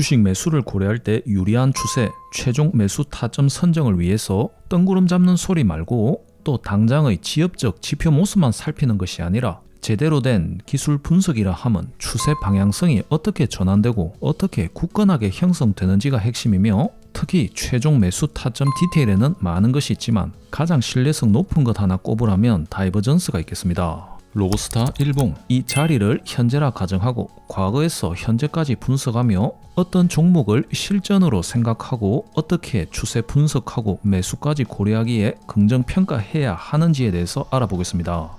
주식 매수를 고려할 때 유리한 추세, 최종 매수 타점 선정을 위해서 뜬구름 잡는 소리 말고 또 당장의 지엽적 지표 모습만 살피는 것이 아니라 제대로 된 기술 분석이라 함은 추세 방향성이 어떻게 전환되고 어떻게 굳건하게 형성되는지가 핵심이며 특히 최종 매수 타점 디테일에는 많은 것이 있지만 가장 신뢰성 높은 것 하나 꼽으라면 다이버전스가 있겠습니다. 로고스타 일봉 이 자리를 현재라 가정하고 과거에서 현재까지 분석하며 어떤 종목을 실전으로 생각하고 어떻게 추세 분석하고 매수까지 고려하기에 긍정 평가해야 하는지에 대해서 알아보겠습니다.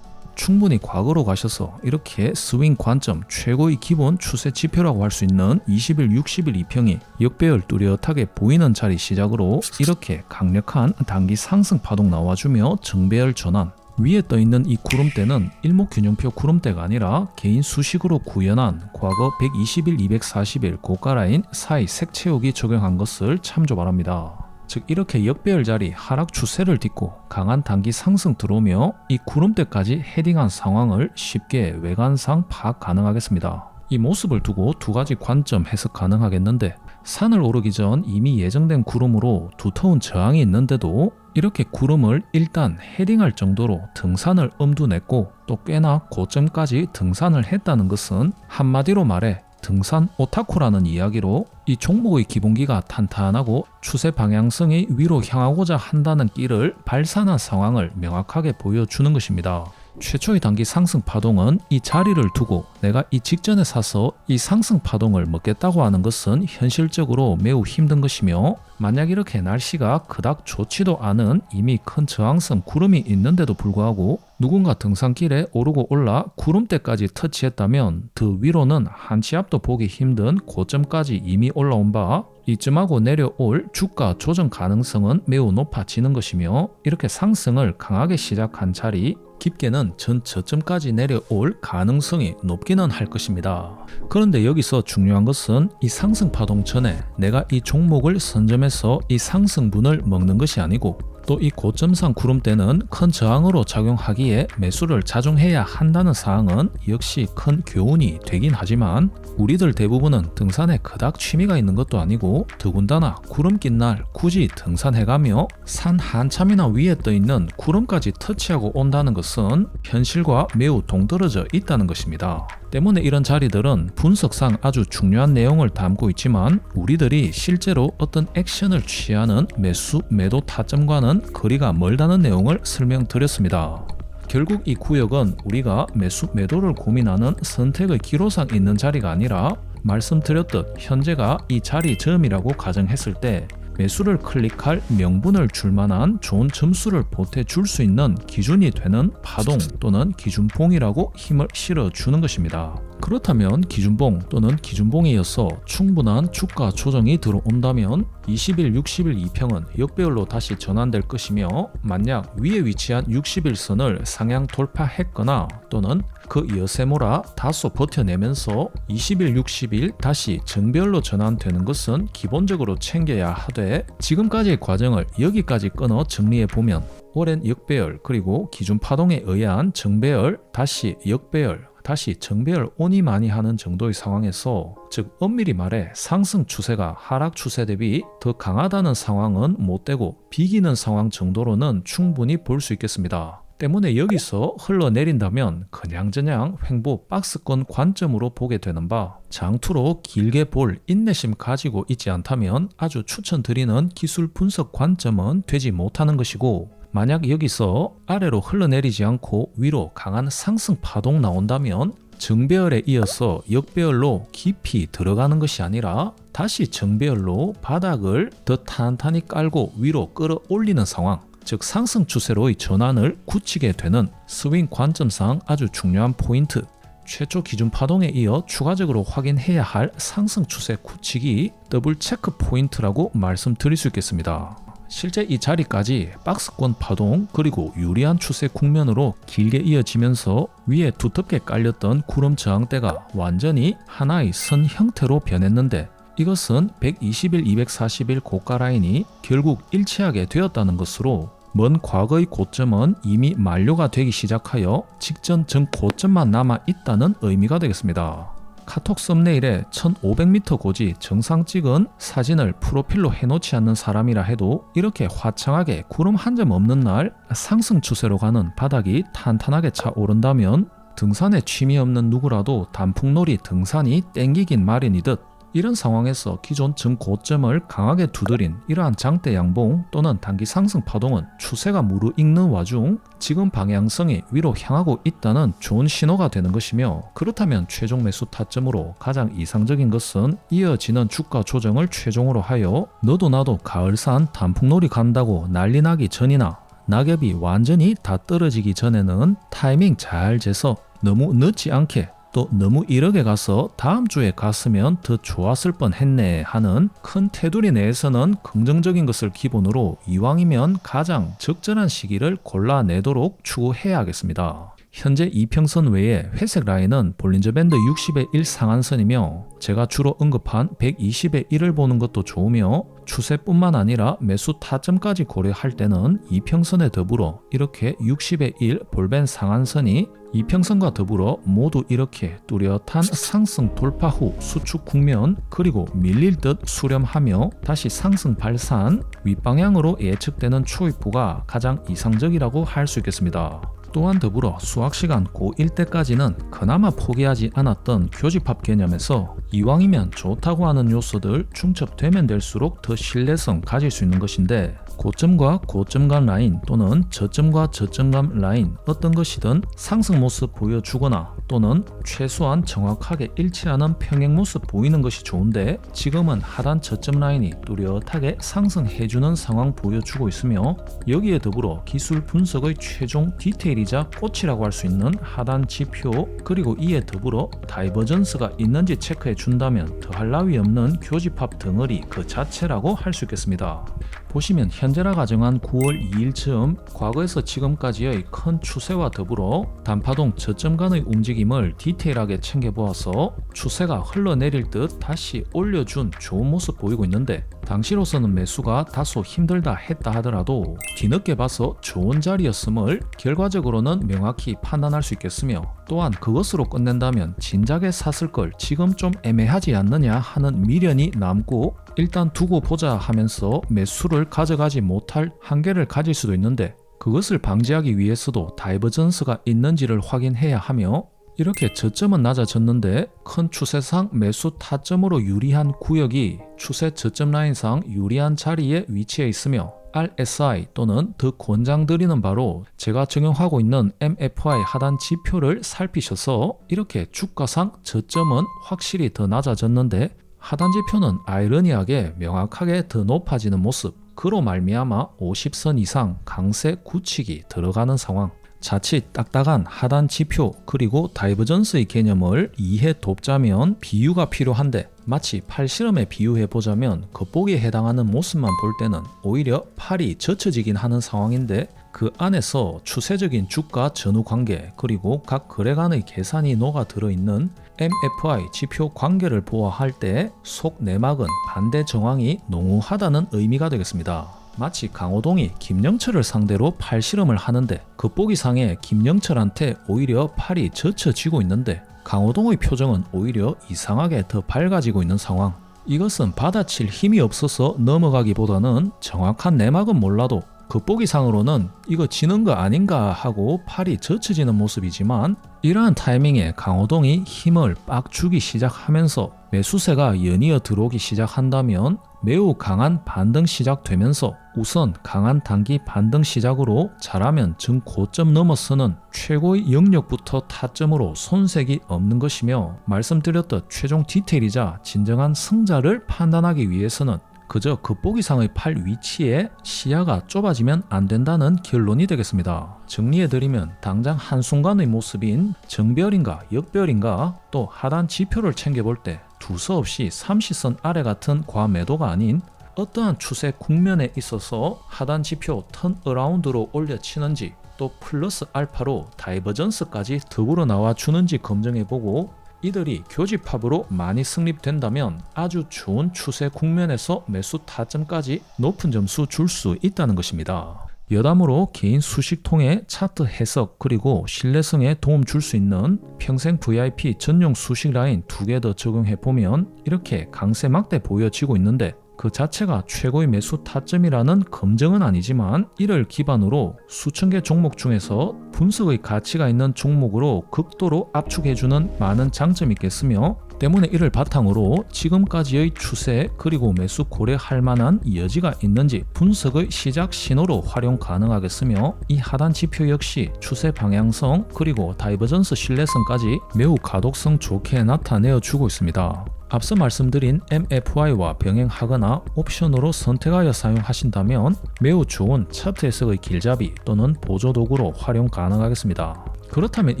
충분히 과거로 가셔서 이렇게 스윙 관점 최고의 기본 추세 지표라고 할 수 있는 20일, 60일 2평이 역배열 뚜렷하게 보이는 자리 시작으로 이렇게 강력한 단기 상승 파동 나와주며 정배열 전환 위에 떠 있는 이 구름대는 일목균형표 구름대가 아니라 개인 수식으로 구현한 과거 120일, 240일 고가 라인 사이 색채우기 적용한 것을 참조 바랍니다. 즉 이렇게 역배열 자리 하락 추세를 딛고 강한 단기 상승 들어오며 이 구름대까지 헤딩한 상황을 쉽게 외관상 파악 가능하겠습니다. 이 모습을 두고 두 가지 관점 해석 가능하겠는데 산을 오르기 전 이미 예정된 구름으로 두터운 저항이 있는데도 이렇게 구름을 일단 헤딩할 정도로 등산을 엄두냈고 또 꽤나 고점까지 등산을 했다는 것은 한마디로 말해 등산 오타쿠라는 이야기로 이 종목의 기본기가 탄탄하고 추세 방향성이 위로 향하고자 한다는 끼를 발산한 상황을 명확하게 보여주는 것입니다. 최초의 단기 상승 파동은 이 자리를 두고 내가 이 직전에 사서 이 상승 파동을 먹겠다고 하는 것은 현실적으로 매우 힘든 것이며 만약 이렇게 날씨가 그닥 좋지도 않은 이미 큰 저항성 구름이 있는데도 불구하고 누군가 등산길에 오르고 올라 구름대까지 터치했다면 그 위로는 한치 앞도 보기 힘든 고점까지 이미 올라온 바 이쯤하고 내려올 주가 조정 가능성은 매우 높아지는 것이며 이렇게 상승을 강하게 시작한 자리 깊게는 전 저점까지 내려올 가능성이 높기는 할 것입니다. 그런데 여기서 중요한 것은 이 상승 파동 전에 내가 이 종목을 선점해서 이 상승분을 먹는 것이 아니고 또 이 고점상 구름대는 큰 저항으로 작용하기에 매수를 자중해야 한다는 사항은 역시 큰 교훈이 되긴 하지만 우리들 대부분은 등산에 그닥 취미가 있는 것도 아니고 더군다나 구름 낀 날 굳이 등산해가며 산 한참이나 위에 떠 있는 구름까지 터치하고 온다는 것은 현실과 매우 동떨어져 있다는 것입니다. 때문에 이런 자리들은 분석상 아주 중요한 내용을 담고 있지만 우리들이 실제로 어떤 액션을 취하는 매수, 매도 타점과는 거리가 멀다는 내용을 설명드렸습니다. 결국 이 구역은 우리가 매수, 매도를 고민하는 선택의 기로상 있는 자리가 아니라 말씀드렸듯 현재가 이 자리 점이라고 가정했을 때 매수를 클릭할 명분을 줄 만한 좋은 점수를 보태줄 수 있는 기준이 되는 파동 또는 기준봉이라고 힘을 실어주는 것입니다. 그렇다면 기준봉 또는 기준봉에 이어서 충분한 주가 조정이 들어온다면 20일, 60일 2평은 역배열로 다시 전환될 것이며 만약 위에 위치한 60일선을 상향 돌파했거나 또는 그 여세모라 다소 버텨내면서 20일, 60일 다시 정별로 전환되는 것은 기본적으로 챙겨야 하되 지금까지의 과정을 여기까지 끊어 정리해 보면 오랜 역배열 그리고 기준 파동에 의한 정배열 다시 역배열 다시 정배열 온이 많이 하는 정도의 상황에서 즉 엄밀히 말해 상승 추세가 하락 추세 대비 더 강하다는 상황은 못 되고 비기는 상황 정도로는 충분히 볼 수 있겠습니다. 때문에 여기서 흘러내린다면 그냥저냥 횡보 박스권 관점으로 보게 되는 바 장투로 길게 볼 인내심 가지고 있지 않다면 아주 추천드리는 기술 분석 관점은 되지 못하는 것이고 만약 여기서 아래로 흘러내리지 않고 위로 강한 상승 파동 나온다면 정배열에 이어서 역배열로 깊이 들어가는 것이 아니라 다시 정배열로 바닥을 더 탄탄히 깔고 위로 끌어올리는 상황 즉 상승 추세로의 전환을 굳히게 되는 스윙 관점상 아주 중요한 포인트 최초 기준 파동에 이어 추가적으로 확인해야 할 상승 추세 굳히기 더블 체크 포인트라고 말씀드릴 수 있겠습니다. 실제 이 자리까지 박스권 파동 그리고 유리한 추세 국면으로 길게 이어지면서 위에 두텁게 깔렸던 구름 저항대가 완전히 하나의 선 형태로 변했는데 이것은 120일, 240일 고가 라인이 결국 일치하게 되었다는 것으로 먼 과거의 고점은 이미 만료가 되기 시작하여 직전 전 고점만 남아 있다는 의미가 되겠습니다. 카톡 썸네일에 1500m 고지 정상 찍은 사진을 프로필로 해놓지 않는 사람이라 해도 이렇게 화창하게 구름 한 점 없는 날 상승 추세로 가는 바닥이 탄탄하게 차오른다면 등산에 취미 없는 누구라도 단풍놀이 등산이 땡기긴 마련이듯 이런 상황에서 기존 증고점을 강하게 두드린 이러한 장대 양봉 또는 단기 상승 파동은 추세가 무르익는 와중 지금 방향성이 위로 향하고 있다는 좋은 신호가 되는 것이며 그렇다면 최종 매수 타점으로 가장 이상적인 것은 이어지는 주가 조정을 최종으로 하여 너도 나도 가을산 단풍놀이 간다고 난리 나기 전이나 낙엽이 완전히 다 떨어지기 전에는 타이밍 잘 재서 너무 늦지 않게 또 너무 이르게 가서 다음 주에 갔으면 더 좋았을 뻔 했네 하는 큰 테두리 내에서는 긍정적인 것을 기본으로 이왕이면 가장 적절한 시기를 골라내도록 추구해야겠습니다. 현재 이평선 외에 회색 라인은 볼린저 밴드 60의 1 상한선이며 제가 주로 언급한 120의 1을 보는 것도 좋으며 추세뿐만 아니라 매수 타점까지 고려할 때는 이평선에 더불어 이렇게 60의 1 볼벤 상한선이 이 평선과 더불어 모두 이렇게 뚜렷한 상승 돌파 후 수축 국면 그리고 밀릴 듯 수렴하며 다시 상승 발산 윗방향으로 예측되는 초입부가 가장 이상적이라고 할 수 있겠습니다. 또한 더불어 수학 시간 고1 때까지는 그나마 포기하지 않았던 교집합 개념에서 이왕이면 좋다고 하는 요소들 중첩되면 될수록 더 신뢰성 가질 수 있는 것인데 고점과 고점 간 라인 또는 저점과 저점 간 라인 어떤 것이든 상승 모습 보여주거나 또는 최소한 정확하게 일치하는 평행 모습 보이는 것이 좋은데 지금은 하단 저점 라인이 뚜렷하게 상승해주는 상황 보여주고 있으며 여기에 더불어 기술 분석의 최종 디테일이자 꽃이라고 할 수 있는 하단 지표 그리고 이에 더불어 다이버전스가 있는지 체크해 준다면 더할 나위 없는 교집합 덩어리 그 자체라고 할 수 있겠습니다. 보시면 현 재라 가정한 9월 2일쯤 과거에서 지금까지의 큰 추세와 더불어 단파동 저점 간의 움직임을 디테일하게 챙겨보아서 추세가 흘러내릴 듯 다시 올려준 좋은 모습 보이고 있는데 당시로서는 매수가 다소 힘들다 했다 하더라도 뒤늦게 봐서 좋은 자리였음을 결과적으로는 명확히 판단할 수 있겠으며 또한 그것으로 끝낸다면 진작에 샀을 걸 지금 좀 애매하지 않느냐 하는 미련이 남고 일단 두고 보자 하면서 매수를 가져가지 못할 한계를 가질 수도 있는데 그것을 방지하기 위해서도 다이버전스가 있는지를 확인해야 하며 이렇게 저점은 낮아졌는데 큰 추세상 매수 타점으로 유리한 구역이 추세 저점 라인상 유리한 자리에 위치해 있으며 RSI 또는 더 권장드리는 바로 제가 적용하고 있는 MFI 하단 지표를 살피셔서 이렇게 주가상 저점은 확실히 더 낮아졌는데 하단 지표는 아이러니하게 명확하게 더 높아지는 모습 그로 말미암아 50선 이상 강세 굳히기 들어가는 상황 자칫 딱딱한 하단 지표 그리고 다이버전스의 개념을 이해 돕자면 비유가 필요한데 마치 팔 실험에 비유해 보자면 겉보기에 해당하는 모습만 볼 때는 오히려 팔이 젖혀지긴 하는 상황인데 그 안에서 추세적인 주가 전후 관계 그리고 각 거래 간의 계산이 녹아 들어 있는 MFI 지표 관계를 보아할 때 속 내막은 반대 정황이 농후하다는 의미가 되겠습니다. 마치 강호동이 김영철을 상대로 팔 실험을 하는데 겉보기 상에 김영철한테 오히려 팔이 젖혀지고 있는데 강호동의 표정은 오히려 이상하게 더 밝아지고 있는 상황. 이것은 받아칠 힘이 없어서 넘어가기보다는 정확한 내막은 몰라도 겉보기상으로는 이거 지는 거 아닌가 하고 팔이 젖혀지는 모습이지만 이러한 타이밍에 강호동이 힘을 빡 주기 시작하면서 매수세가 연이어 들어오기 시작한다면 매우 강한 반등 시작되면서 우선 강한 단기 반등 시작으로 잘하면 증고점 넘어서는 최고의 영역부터 타점으로 손색이 없는 것이며 말씀드렸던 최종 디테일이자 진정한 승자를 판단하기 위해서는 그저 겉보기상의 팔 위치에 시야가 좁아지면 안 된다는 결론이 되겠습니다. 정리해드리면 당장 한순간의 모습인 정별인가 역별인가 또 하단 지표를 챙겨볼 때 두서없이 30선 아래 같은 과매도가 아닌 어떠한 추세 국면에 있어서 하단 지표 턴 어라운드로 올려치는지 또 플러스 알파로 다이버전스까지 더불어 나와 주는지 검증해보고 이들이 교집합으로 많이 승립된다면 아주 좋은 추세 국면에서 매수 타점까지 높은 점수 줄 수 있다는 것입니다. 여담으로 개인 수식통의 차트 해석 그리고 신뢰성에 도움 줄 수 있는 평생 VIP 전용 수식 라인 두 개 더 적용해 보면 이렇게 강세 막대 보여지고 있는데 그 자체가 최고의 매수 타점이라는 검증은 아니지만 이를 기반으로 수천 개 종목 중에서 분석의 가치가 있는 종목으로 극도로 압축해주는 많은 장점이 있겠으며 때문에 이를 바탕으로 지금까지의 추세 그리고 매수 고려할 만한 여지가 있는지 분석의 시작 신호로 활용 가능하겠으며 이 하단 지표 역시 추세 방향성 그리고 다이버전스 신뢰성까지 매우 가독성 좋게 나타내어 주고 있습니다. 앞서 말씀드린 MFY와 병행하거나 옵션으로 선택하여 사용하신다면 매우 좋은 차트 해석의 길잡이 또는 보조 도구로 활용 가능하겠습니다. 그렇다면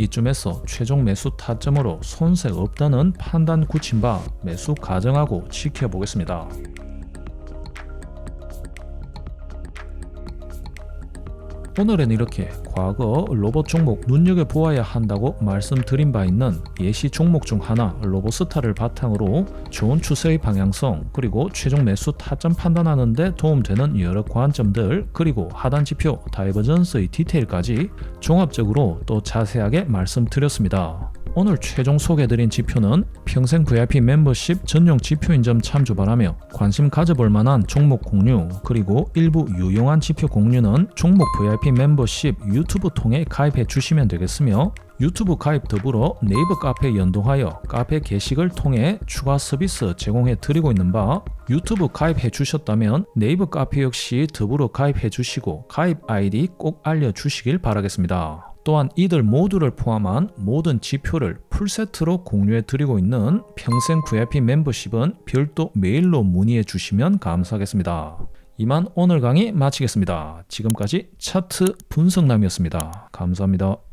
이쯤에서 최종 매수 타점으로 손색 없다는 판단 굳힌 바 매수 가정하고 지켜보겠습니다. 오늘은 이렇게 과거 로봇 종목 눈여겨보아야 한다고 말씀드린 바 있는 예시 종목 중 하나 로봇스타를 바탕으로 좋은 추세의 방향성 그리고 최종 매수 타점 판단하는 데 도움되는 여러 관점들 그리고 하단 지표 다이버전스의 디테일까지 종합적으로 또 자세하게 말씀드렸습니다. 오늘 최종 소개드린 지표는 평생 VIP 멤버십 전용 지표인 점 참조 바라며 관심 가져볼 만한 종목 공유 그리고 일부 유용한 지표 공유는 종목 VIP 멤버십 유튜브 통해 가입해 주시면 되겠으며 유튜브 가입 더불어 네이버 카페 연동하여 카페 게시글 통해 추가 서비스 제공해 드리고 있는 바 유튜브 가입해 주셨다면 네이버 카페 역시 더불어 가입해 주시고 가입 아이디 꼭 알려 주시길 바라겠습니다. 또한 이들 모두를 포함한 모든 지표를 풀세트로 공유해 드리고 있는 평생 VIP 멤버십은 별도 메일로 문의해 주시면 감사하겠습니다. 이만 오늘 강의 마치겠습니다. 지금까지 차트 분석남이었습니다. 감사합니다.